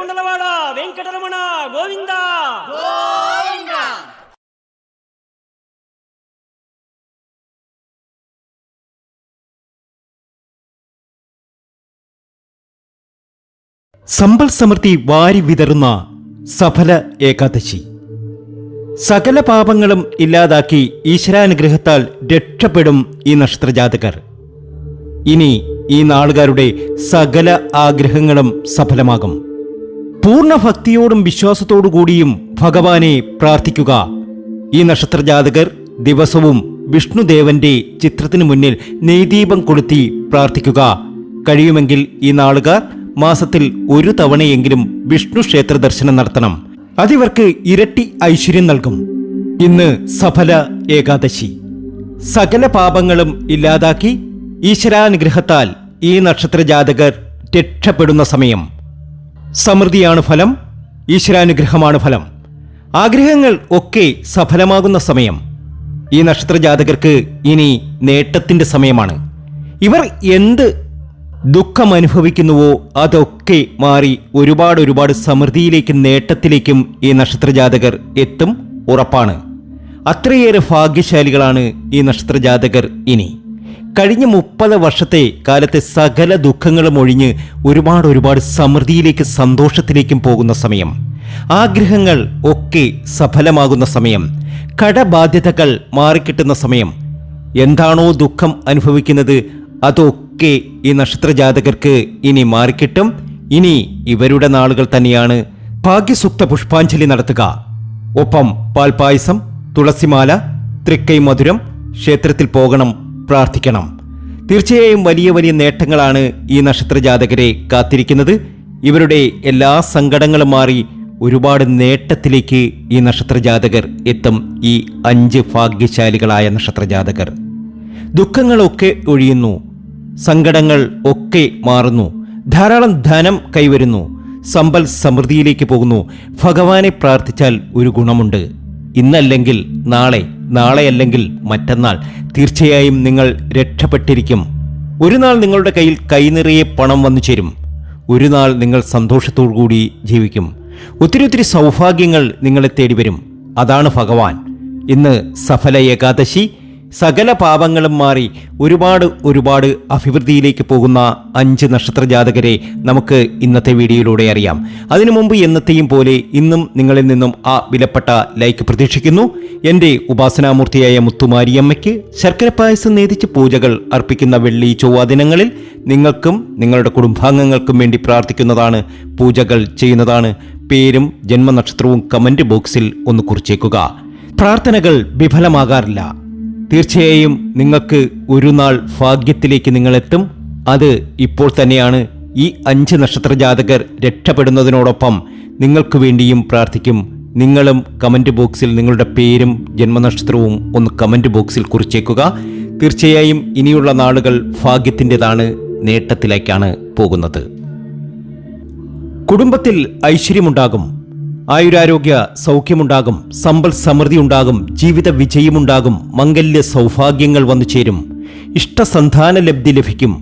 ఏడుకొండలవాడ వెంకటరమణ గోవింద സമ്പൽ സമൃദ്ധി വാരി വിതറുന്ന സഫല ഏകാദശി സകല പാപങ്ങളും ഇല്ലാതാക്കി ഈശ്വരാനുഗ്രഹത്താൽ രക്ഷപ്പെടും ഈ നക്ഷത്രജാതകർ ഇനി ഈ നാളുകാരുടെ സകല ആഗ്രഹങ്ങളും സഫലമാകും പൂർണ ഭക്തിയോടും വിശ്വാസത്തോടു കൂടിയും ഭഗവാനെ പ്രാർത്ഥിക്കുക. ഈ നക്ഷത്രജാതകർ ദിവസവും വിഷ്ണുദേവന്റെ ചിത്രത്തിനു മുന്നിൽ നെയ്ദീപം കൊളുത്തി പ്രാർത്ഥിക്കുക. കഴിയുമെങ്കിൽ ഈ നാളുകാർ മാസത്തിൽ ഒരു തവണയെങ്കിലും വിഷ്ണു ക്ഷേത്ര ദർശനം നടത്തണം. അതിവർക്ക് ഇരട്ടി ഐശ്വര്യം നൽകും. ഇന്ന് സഫല ഏകാദശി. സകല പാപങ്ങളും ഇല്ലാതാക്കി ഈശ്വരാനുഗ്രഹത്താൽ ഈ നക്ഷത്രജാതകർ രക്ഷപ്പെടുന്ന സമയം. സമൃദ്ധിയാണ് ഫലം ഈശ്വരാനുഗ്രഹമാണ് ഫലം. ആഗ്രഹങ്ങൾ ഒക്കെ സഫലമാകുന്ന സമയം. ഈ നക്ഷത്ര ജാതകർക്ക് ഇനി നേട്ടത്തിന്റെ സമയമാണ്. ഇവർ എന്ത് ദുഃഖം അനുഭവിക്കുന്നുവോ അതൊക്കെ മാറി ഒരുപാട് ഒരുപാട് സമൃദ്ധിയിലേക്കും നേട്ടത്തിലേക്കും ഈ നക്ഷത്രജാതകർ എത്തും ഉറപ്പാണ്. അത്രയേറെ ഭാഗ്യശാലികളാണ് ഈ നക്ഷത്രജാതകർ ഇനി. കഴിഞ്ഞ മുപ്പത് വർഷത്തെ കാലത്തെ സകല ദുഃഖങ്ങളും ഒഴിഞ്ഞ് ഒരുപാട് ഒരുപാട് സമൃദ്ധിയിലേക്ക് സന്തോഷത്തിലേക്കും പോകുന്ന സമയം. ആഗ്രഹങ്ങൾ ഒക്കെ സഫലമാകുന്ന സമയം. കടബാധ്യതകൾ മാറിക്കിട്ടുന്ന സമയം. എന്താണോ ദുഃഖം അനുഭവിക്കുന്നത് അതൊക്കെ ഈ നക്ഷത്രജാതകർക്ക് ഇനി മാറിക്കിട്ടും. ഇനി ഇവരുടെ നാളുകൾ തന്നെയാണ് ഭാഗ്യസുക്ത പുഷ്പാഞ്ജലി നടത്തുക. ഒപ്പം പാൽപായസം തുളസിമാല തൃക്കൈ മധുരം ക്ഷേത്രത്തിൽ പോകണം പ്രാർത്ഥിക്കണം. തീർച്ചയായും വലിയ വലിയ നേട്ടങ്ങളാണ് ഈ നക്ഷത്രജാതകരെ കാത്തിരിക്കുന്നത്. ഇവരുടെ എല്ലാ സങ്കടങ്ങളും മാറി ഒരുപാട് നേട്ടത്തിലേക്ക് ഈ നക്ഷത്രജാതകർ എത്തും. ഈ അഞ്ച് ഭാഗ്യശാലികളായ നക്ഷത്രജാതകർ. ദുഃഖങ്ങളൊക്കെ ഒഴിയുന്നു. സങ്കടങ്ങൾ ഒക്കെ മാറുന്നു. ധാരാളം ധനം കൈവരുന്നു. സമ്പൽ സമൃദ്ധിയിലേക്ക് പോകുന്നു. ഭഗവാനെ പ്രാർത്ഥിച്ചാൽ ഒരു ഗുണമുണ്ട്. ഇന്നല്ലെങ്കിൽ നാളെ നാളെയല്ലെങ്കിൽ മറ്റന്നാൾ തീർച്ചയായും നിങ്ങൾ രക്ഷപ്പെട്ടിരിക്കും. ഒരു നാൾ നിങ്ങളുടെ കയ്യിൽ കൈനിറയെ പണം വന്നു ചേരും. ഒരു നാൾ നിങ്ങൾ കൂടി ജീവിക്കും. ഒത്തിരി ഒത്തിരി സൗഭാഗ്യങ്ങൾ നിങ്ങളെ തേടി വരും അതാണ് ഭഗവാൻ. ഇന്ന് സഫല ഏകാദശി. സകല പാപങ്ങളും മാറി ഒരുപാട് ഒരുപാട് അഭിവൃദ്ധിയിലേക്ക് പോകുന്ന അഞ്ച് നക്ഷത്ര ജാതകരെ നമുക്ക് ഇന്നത്തെ വീഡിയോയിലൂടെ അറിയാം. അതിനു മുമ്പ് എന്നത്തെയും പോലെ ഇന്നും നിങ്ങളിൽ നിന്നും ആ വിലപ്പെട്ട ലൈക്ക് പ്രതീക്ഷിക്കുന്നു. എന്റെ ഉപാസനാമൂർത്തിയായ മുത്തുമാരിയമ്മയ്ക്ക് ശർക്കര പായസം നേതിച്ച് പൂജകൾ അർപ്പിക്കുന്ന വെള്ളി ചൊവ്വ ദിനങ്ങളിൽ നിങ്ങൾക്കും നിങ്ങളുടെ കുടുംബാംഗങ്ങൾക്കും വേണ്ടി പ്രാർത്ഥിക്കുന്നതാണ് പൂജകൾ ചെയ്യുന്നതാണ്. പേരും ജന്മനക്ഷത്രവും കമന്റ് ബോക്സിൽ ഒന്ന് കുറിച്ചേക്കുക. പ്രാർത്ഥനകൾ വിഫലമാകാറില്ല. തീർച്ചയായും നിങ്ങൾക്ക് ഒരു നാൾ ഭാഗ്യത്തിലേക്ക് നിങ്ങളെത്തും. അത് ഇപ്പോൾ തന്നെയാണ്. ഈ അഞ്ച് നക്ഷത്ര ജാതകർ രക്ഷപ്പെടുന്നതിനോടൊപ്പം നിങ്ങൾക്ക് വേണ്ടിയും പ്രാർത്ഥിക്കും. നിങ്ങളും കമന്റ് ബോക്സിൽ നിങ്ങളുടെ പേരും ജന്മനക്ഷത്രവും ഒന്ന് കമന്റ് ബോക്സിൽ കുറിച്ചേക്കുക. തീർച്ചയായും ഇനിയുള്ള നാളുകൾ ഭാഗ്യത്തിന്റെതാണ് നേട്ടത്തിലേക്കാണ് പോകുന്നത്. കുടുംബത്തിൽ ഐശ്വര്യമുണ്ടാകും. ആയുരാരോഗ്യ സൗഖ്യമുണ്ടാകും സമ്പൽ സമൃദ്ധി ഉണ്ടാകും ജീവിത വിജയമുണ്ടാകും മംഗല്യ സൗഭാഗ്യങ്ങൾ വന്നു ചേരും. ഇഷ്ടസന്ധാന ലബ്ധി ലഭിക്കും.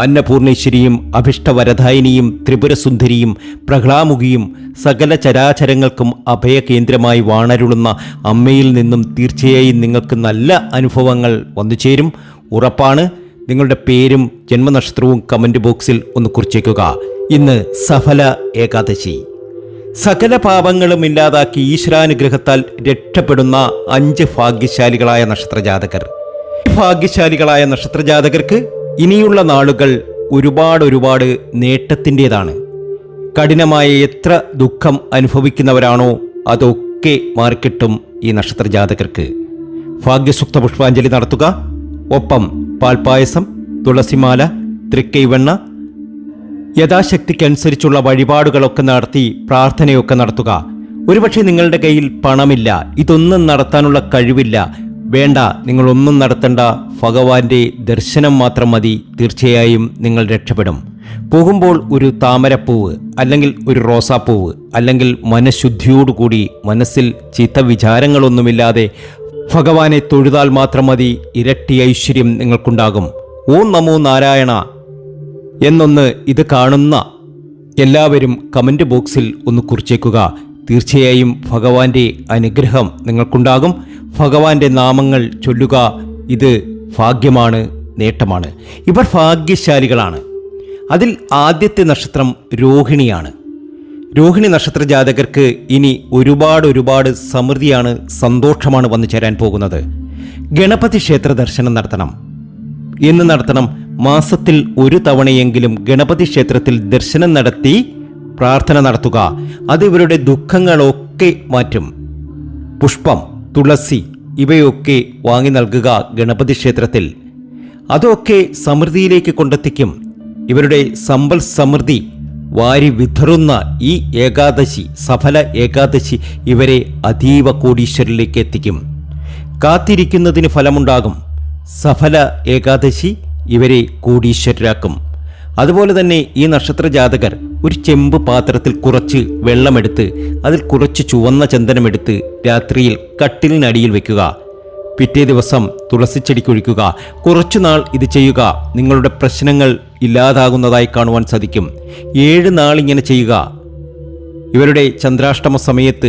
അന്നപൂർണേശ്വരിയും അഭിഷ്ടവരദായിനിയും ത്രിപുരസുന്ദരിയും പ്രഹ്ലാമുഖിയും സകല ചരാചരങ്ങൾക്കും അഭയകേന്ദ്രമായി വാണരുളുന്ന അമ്മയിൽ നിന്നും തീർച്ചയായും നിങ്ങൾക്ക് നല്ല അനുഭവങ്ങൾ വന്നു ചേരും. ഉറപ്പാണ്. നിങ്ങളുടെ പേരും ജന്മനക്ഷത്രവും കമന്റ് ബോക്സിൽ ഒന്ന് കുറിച്ചേക്കുക. ഇന്ന് സഫല ഏകാദശി. സകല പാപങ്ങളും ഇല്ലാതാക്കി ഈശ്വരാനുഗ്രഹത്താൽ രക്ഷപ്പെടുന്ന അഞ്ച് ഭാഗ്യശാലികളായ നക്ഷത്രജാതകർ. ഭാഗ്യശാലികളായ നക്ഷത്രജാതകർക്ക് ഇനിയുള്ള നാളുകൾ ഒരുപാട് ഒരുപാട് നേട്ടത്തിന്റെതാണ്. കഠിനമായ എത്ര ദുഃഖം അനുഭവിക്കുന്നവരാണോ അതൊക്കെ മാറിക്കിട്ടും ഈ നക്ഷത്രജാതകർക്ക്. ഭാഗ്യസുക്ത പുഷ്പാഞ്ജലി നടത്തുക. ഒപ്പം പാൽപ്പായസം തുളസിമാല തൃക്കൈവെണ്ണ യഥാശക്തിക്കനുസരിച്ചുള്ള വഴിപാടുകളൊക്കെ നടത്തി പ്രാർത്ഥനയൊക്കെ നടത്തുക. ഒരുപക്ഷെ നിങ്ങളുടെ കയ്യിൽ പണമില്ല ഇതൊന്നും നടത്താനുള്ള കഴിവില്ല. വേണ്ട നിങ്ങളൊന്നും നടത്തേണ്ട ഭഗവാന്റെ ദർശനം മാത്രം മതി തീർച്ചയായും നിങ്ങൾ രക്ഷപ്പെടും. പോകുമ്പോൾ ഒരു താമരപ്പൂവ് അല്ലെങ്കിൽ ഒരു റോസാപ്പൂവ് അല്ലെങ്കിൽ മനഃശുദ്ധിയോടുകൂടി മനസ്സിൽ ചീത്ത വിചാരങ്ങളൊന്നുമില്ലാതെ ഭഗവാനെ തൊഴുതാൽ മാത്രം മതി ഇരട്ടി ഐശ്വര്യം നിങ്ങൾക്കുണ്ടാകും. ഓം നമോ നാരായണ എന്നൊന്ന് ഇത് കാണുന്ന എല്ലാവരും കമന്റ് ബോക്സിൽ ഒന്ന് കുറിച്ചേക്കുക. തീർച്ചയായും ഭഗവാന്റെ അനുഗ്രഹം നിങ്ങൾക്കുണ്ടാകും. ഭഗവാന്റെ നാമങ്ങൾ ചൊല്ലുക ഇത് ഭാഗ്യമാണ് നേട്ടമാണ്. ഇവർ ഭാഗ്യശാലികളാണ്. അതിൽ ആദ്യത്തെ നക്ഷത്രം രോഹിണിയാണ്. രോഹിണി നക്ഷത്ര ജാതകർക്ക് ഇനി ഒരുപാട് ഒരുപാട് സമൃദ്ധിയാണ് സന്തോഷമാണ് വന്നു ചേരാൻ പോകുന്നത്. ഗണപതി ക്ഷേത്ര ദർശനം നടത്തണം. എന്ന് നടത്തണം. മാസത്തിൽ ഒരു തവണയെങ്കിലും ഗണപതി ക്ഷേത്രത്തിൽ ദർശനം നടത്തി പ്രാർത്ഥന നടത്തുക. അത് ഇവരുടെ ദുഃഖങ്ങളൊക്കെ മാറ്റും. പുഷ്പം തുളസി ഇവയൊക്കെ വാങ്ങി നൽകുക ഗണപതി ക്ഷേത്രത്തിൽ. അതൊക്കെ സമൃദ്ധിയിലേക്ക് കൊണ്ടെത്തിക്കും. ഇവരുടെ സമ്പൽ സമൃദ്ധി വാരി വിതറുന്ന ഈ ഏകാദശി സഫല ഏകാദശി ഇവരെ അതീവ കോടീശ്വരിലേക്ക് എത്തിക്കും. കാത്തിരിക്കുന്നതിന് ഫലമുണ്ടാകും. സഫല ഏകാദശി ഇവരെ കോടീശ്വരരാക്കും. അതുപോലെ തന്നെ ഈ നക്ഷത്ര ജാതകർ ഒരു ചെമ്പ് പാത്രത്തിൽ കുറച്ച് വെള്ളമെടുത്ത് അതിൽ കുറച്ച് ചുവന്ന ചന്ദനമെടുത്ത് രാത്രിയിൽ കട്ടിലിനടിയിൽ വെക്കുക. പിറ്റേ ദിവസം തുളസിച്ചെടിക്കൊഴിക്കുക കുറച്ചുനാൾ ഇത് ചെയ്യുക. നിങ്ങളുടെ പ്രശ്നങ്ങൾ ഇല്ലാതാകുന്നതായി കാണുവാൻ സാധിക്കും. ഏഴ് നാൾ ഇങ്ങനെ ചെയ്യുക. ഇവരുടെ ചന്ദ്രാഷ്ടമ സമയത്ത്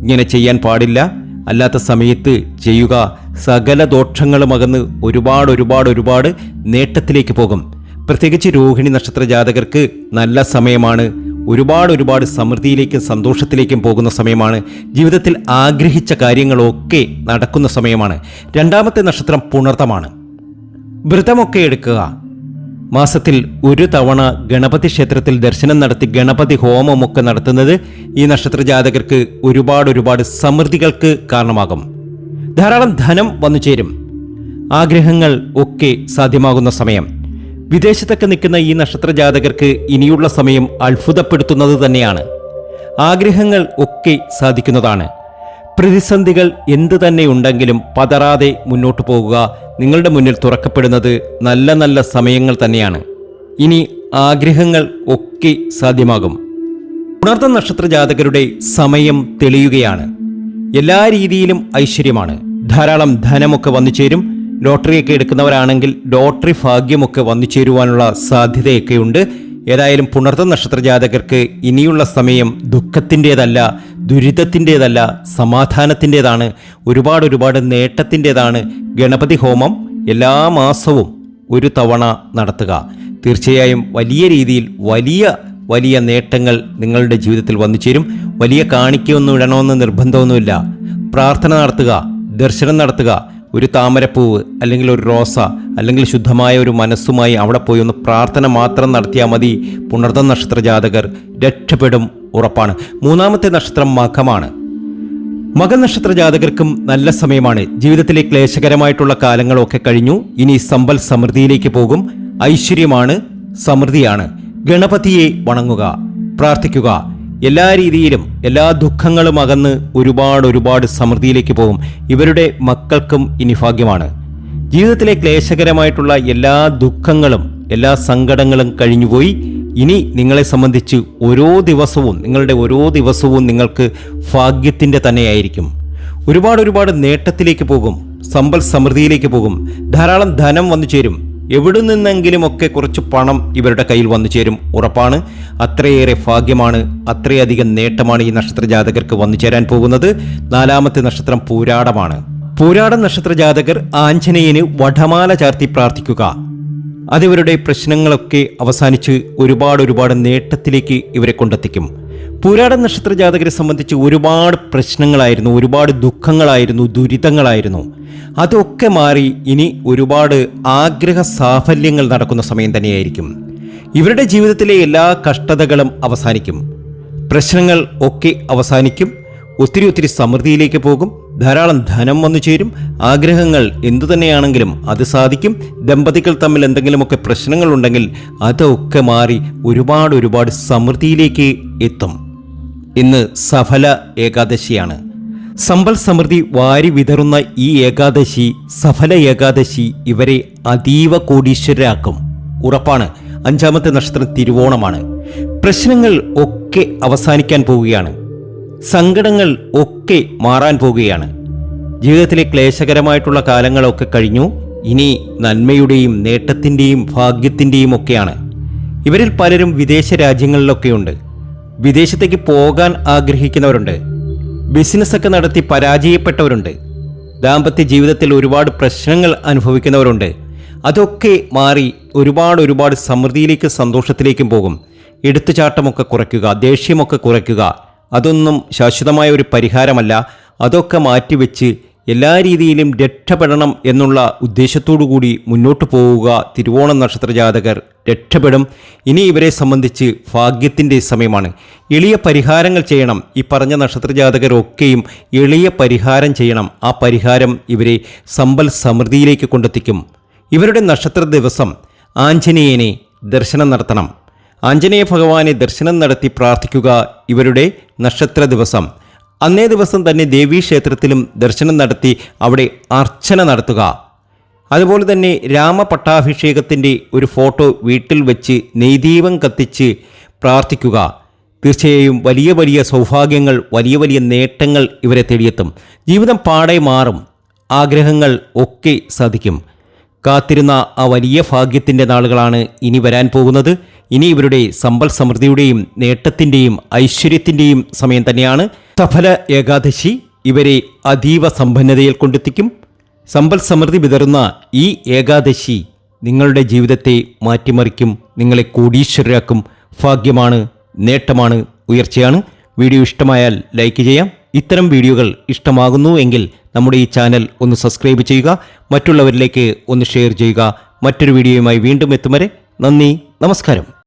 ഇങ്ങനെ ചെയ്യാൻ പാടില്ല. അല്ലാത്ത സമയത്ത് ചെയ്യുക. സകല ദോഷങ്ങളും അകന്ന് ഒരുപാട് ഒരുപാട് ഒരുപാട് നേട്ടത്തിലേക്ക് പോകും. പ്രത്യേകിച്ച് രോഹിണി നക്ഷത്ര ജാതകർക്ക് നല്ല സമയമാണ്. ഒരുപാട് ഒരുപാട് സമൃദ്ധിയിലേക്കും സന്തോഷത്തിലേക്കും പോകുന്ന സമയമാണ്. ജീവിതത്തിൽ ആഗ്രഹിച്ച കാര്യങ്ങളൊക്കെ നടക്കുന്ന സമയമാണ്. രണ്ടാമത്തെ നക്ഷത്രം പുണർത്തമാണ് വ്രതമൊക്കെ എടുക്കുക. മാസത്തിൽ ഒരു തവണ ഗണപതി ക്ഷേത്രത്തിൽ ദർശനം നടത്തി ഗണപതി ഹോമമൊക്കെ നടത്തുന്നത് ഈ നക്ഷത്ര ജാതകർക്ക് ഒരുപാട് ഒരുപാട് സമൃദ്ധികൾക്ക് കാരണമാകും. ധാരാളം ധനം വന്നു ചേരും. ആഗ്രഹങ്ങൾ ഒക്കെ സാധ്യമാകുന്ന സമയം. വിദേശത്തൊക്കെ നിൽക്കുന്ന ഈ നക്ഷത്ര ജാതകർക്ക് ഇനിയുള്ള സമയം അത്ഭുതപ്പെടുത്തുന്നത് തന്നെയാണ്. ആഗ്രഹങ്ങൾ ഒക്കെ സാധിക്കുന്നതാണ്. പ്രതിസന്ധികൾ എന്തു തന്നെ ഉണ്ടെങ്കിലും പതറാതെ മുന്നോട്ടു പോകുക. നിങ്ങളുടെ മുന്നിൽ തുറക്കപ്പെടുന്നത് നല്ല നല്ല സമയങ്ങൾ തന്നെയാണ്. ഇനി ആഗ്രഹങ്ങൾ ഒക്കെ സാധ്യമാകും. ഉണർന്ന നക്ഷത്ര ജാതകരുടെ സമയം തെളിയുകയാണ്. എല്ലാ രീതിയിലും ഐശ്വര്യമാണ്. ധാരാളം ധനമൊക്കെ വന്നു ചേരും. ലോട്ടറിയൊക്കെ എടുക്കുന്നവരാണെങ്കിൽ ലോട്ടറി ഭാഗ്യമൊക്കെ വന്നു ചേരുവാനുള്ള സാധ്യതയൊക്കെയുണ്ട്. ഏതായാലും പുണർത്ത നക്ഷത്ര ജാതകർക്ക് ഇനിയുള്ള സമയം ദുഃഖത്തിന്റെതല്ല. ദുരിതത്തിന്റെതല്ല സമാധാനത്തിന്റെതാണ് ഒരുപാട് ഒരുപാട് നേട്ടത്തിന്റെതാണ് ഗണപതി ഹോമം എല്ലാ മാസവും ഒരു തവണ നടത്തുക. തീർച്ചയായും വലിയ രീതിയിൽ വലിയ വലിയ നേട്ടങ്ങൾ നിങ്ങളുടെ ജീവിതത്തിൽ വന്നു ചേരും. വലിയ കാണിക്കൊന്നും ഇടണമെന്ന് നിർബന്ധമൊന്നുമില്ല. പ്രാർത്ഥന നടത്തുക ദർശനം നടത്തുക ഒരു താമരപ്പൂവ് അല്ലെങ്കിൽ ഒരു റോസ അല്ലെങ്കിൽ ശുദ്ധമായ ഒരു മനസ്സുമായി അവിടെ പോയി ഒന്ന് പ്രാർത്ഥന മാത്രം നടത്തിയാൽ മതി. പുണർദ നക്ഷത്ര ജാതകർ രക്ഷപ്പെടും ഉറപ്പാണ്. മൂന്നാമത്തെ നക്ഷത്രം മഖമാണ്. മകനക്ഷത്ര ജാതകർക്കും നല്ല സമയമാണ്. ജീവിതത്തിലെ ക്ലേശകരമായിട്ടുള്ള കാലങ്ങളൊക്കെ കഴിഞ്ഞു. ഇനി സമ്പൽ സമൃദ്ധിയിലേക്ക് പോകും. ഐശ്വര്യമാണ് സമൃദ്ധിയാണ്. ഗണപതിയെ വണങ്ങുക പ്രാർത്ഥിക്കുക. എല്ലാ രീതിയിലും എല്ലാ ദുഃഖങ്ങളും അകന്ന് ഒരുപാട് ഒരുപാട് സമൃദ്ധിയിലേക്ക് പോകും. ഇവരുടെ മക്കൾക്കും ഇനി ഭാഗ്യമാണ്. ജീവിതത്തിലെ ക്ലേശകരമായിട്ടുള്ള എല്ലാ ദുഃഖങ്ങളും എല്ലാ സങ്കടങ്ങളും കഴിഞ്ഞുപോയി. ഇനി നിങ്ങളെ സംബന്ധിച്ച് ഓരോ ദിവസവും നിങ്ങളുടെ ഓരോ ദിവസവും നിങ്ങൾക്ക് ഭാഗ്യത്തിന്റെ തന്നെയായിരിക്കും. ഒരുപാട് ഒരുപാട് നേട്ടത്തിലേക്ക് പോകും സമ്പൽ സമൃദ്ധിയിലേക്ക് പോകും ധാരാളം ധനം വന്നു ചേരും. എവിടെ നിന്നെങ്കിലുമൊക്കെ കുറച്ച് പണം ഇവരുടെ കയ്യിൽ വന്നു ചേരും ഉറപ്പാണ്. അത്രയേറെ ഭാഗ്യമാണ് അത്രയധികം നേട്ടമാണ് ഈ നക്ഷത്ര ജാതകർക്ക് വന്നു ചേരാൻ പോകുന്നത്. നാലാമത്തെ നക്ഷത്രം പൂരാടമാണ്. പൂരാട നക്ഷത്ര ജാതകർ ആഞ്ജനേയന് വടമാല ചാർത്തി പ്രാർത്ഥിക്കുക. അതിവരുടെ പ്രശ്നങ്ങളൊക്കെ അവസാനിച്ച് ഒരുപാട് ഒരുപാട് നേട്ടത്തിലേക്ക് ഇവരെ കൊണ്ടെത്തിക്കും. പുരാട നക്ഷത്ര ജാതകരെ സംബന്ധിച്ച് ഒരുപാട് പ്രശ്നങ്ങളായിരുന്നു ഒരുപാട് ദുഃഖങ്ങളായിരുന്നു ദുരിതങ്ങളായിരുന്നു. അതൊക്കെ മാറി ഇനി ഒരുപാട് ആഗ്രഹ സാഫല്യങ്ങൾ നടക്കുന്ന സമയം തന്നെയായിരിക്കും. ഇവരുടെ ജീവിതത്തിലെ എല്ലാ കഷ്ടതകളും അവസാനിക്കും. പ്രശ്നങ്ങൾ ഒക്കെ അവസാനിക്കും. ഒത്തിരി ഒത്തിരി സമൃദ്ധിയിലേക്ക് പോകും. ധാരാളം ധനം വന്നു ചേരും. ആഗ്രഹങ്ങൾ എന്തു തന്നെയാണെങ്കിലും അത് സാധിക്കും. ദമ്പതികൾ തമ്മിൽ എന്തെങ്കിലുമൊക്കെ പ്രശ്നങ്ങളുണ്ടെങ്കിൽ അതൊക്കെ മാറി ഒരുപാട് ഒരുപാട് സമൃദ്ധിയിലേക്ക് എത്തും. ഇന്ന് സഫല ഏകാദശിയാണ്. സമ്പൽ സമൃദ്ധി വാരി വിതറുന്ന ഈ ഏകാദശി സഫല ഏകാദശി ഇവരെ അതീവ കോടീശ്വരരാക്കും. ഉറപ്പാണ് അഞ്ചാമത്തെ നക്ഷത്രം തിരുവോണമാണ്. പ്രശ്നങ്ങൾ ഒക്കെ അവസാനിക്കാൻ പോവുകയാണ്. സങ്കടങ്ങൾ ഒക്കെ മാറാൻ പോകുകയാണ്. ജീവിതത്തിലെ ക്ലേശകരമായിട്ടുള്ള കാലങ്ങളൊക്കെ കഴിഞ്ഞു. ഇനി നന്മയുടെയും നേട്ടത്തിന്റെയും ഭാഗ്യത്തിന്റെയും ഒക്കെയാണ്. ഇവരിൽ പലരും വിദേശ രാജ്യങ്ങളിലൊക്കെയുണ്ട്. വിദേശത്തേക്ക് പോകാൻ ആഗ്രഹിക്കുന്നവരുണ്ട്. ബിസിനസ്സൊക്കെ നടത്തി പരാജയപ്പെട്ടവരുണ്ട്. ദാമ്പത്യ ജീവിതത്തിൽ ഒരുപാട് പ്രശ്നങ്ങൾ അനുഭവിക്കുന്നവരുണ്ട്. അതൊക്കെ മാറി ഒരുപാട് ഒരുപാട് സമൃദ്ധിയിലേക്ക് സന്തോഷത്തിലേക്കും പോകും. എടുത്തുചാട്ടമൊക്കെ കുറയ്ക്കുക ദേഷ്യമൊക്കെ കുറയ്ക്കുക അതൊന്നും ശാശ്വതമായ ഒരു പരിഹാരമല്ല. അതൊക്കെ മാറ്റിവെച്ച് എല്ലാ രീതിയിലും രക്ഷപ്പെടണം എന്നുള്ള ഉദ്ദേശത്തോടു കൂടി മുന്നോട്ട് പോവുക തിരുവോണം നക്ഷത്ര ജാതകർ രക്ഷപ്പെടും. ഇനി ഇവരെ സംബന്ധിച്ച് ഭാഗ്യത്തിന്റെ സമയമാണ്. എളിയ പരിഹാരങ്ങൾ ചെയ്യണം. ഈ പറഞ്ഞ നക്ഷത്ര ജാതകരൊക്കെയും എളിയ പരിഹാരം ചെയ്യണം. ആ പരിഹാരം ഇവരെ സമ്പൽ സമൃദ്ധിയിലേക്ക് കൊണ്ടെത്തിക്കും. ഇവരുടെ നക്ഷത്ര ദിവസം ആഞ്ജനേയനെ ദർശനം നടത്തണം. ആഞ്ജനേയ ഭഗവാനെ ദർശനം നടത്തി പ്രാർത്ഥിക്കുക ഇവരുടെ നക്ഷത്ര ദിവസം അന്നേ ദിവസം തന്നെ ദേവീ ക്ഷേത്രത്തിലും ദർശനം നടത്തി അവിടെ അർച്ചന നടത്തുക. അതുപോലെ തന്നെ രാമപട്ടാഭിഷേകത്തിന്റെ ഒരു ഫോട്ടോ വീട്ടിൽ വെച്ച് നെയ്ദീപം കത്തിച്ച് പ്രാർത്ഥിക്കുക. തീർച്ചയായും വലിയ വലിയ സൗഭാഗ്യങ്ങൾ വലിയ വലിയ നേട്ടങ്ങൾ ഇവരെ തേടിയെത്തും. ജീവിതം പാടെ മാറും. ആഗ്രഹങ്ങൾ ഒക്കെ സാധിക്കും. കാത്തിരുന്ന ആ വലിയ ഭാഗ്യത്തിന്റെ നാളുകളാണ് ഇനി വരാൻ പോകുന്നത്. ഇനി ഇവരുടെ സമ്പൽ സമൃദ്ധിയുടെയും നേട്ടത്തിന്റെയും ഐശ്വര്യത്തിന്റെയും സമയം തന്നെയാണ്. സഫല ഏകാദശി ഇവരെ അതീവ സമ്പന്നതയിൽ കൊണ്ടെത്തിക്കും. സമ്പൽ സമൃദ്ധി വിതറുന്ന ഈ ഏകാദശി നിങ്ങളുടെ ജീവിതത്തെ മാറ്റിമറിക്കും. നിങ്ങളെ കോടീശ്വരരാക്കും. ഭാഗ്യമാണ് നേട്ടമാണ് ഉയർച്ചയാണ്. വീഡിയോ ഇഷ്ടമായാൽ ലൈക്ക് ചെയ്യാം. ഇത്തരം വീഡിയോകൾ ഇഷ്ടമാകുന്നു എങ്കിൽ നമ്മുടെ ഈ ചാനൽ ഒന്ന് സബ്സ്ക്രൈബ് ചെയ്യുക മറ്റുള്ളവരിലേക്ക് ഒന്ന് ഷെയർ ചെയ്യുക. മറ്റൊരു വീഡിയോയുമായി വീണ്ടും എത്തും വരെ നന്ദി നമസ്കാരം.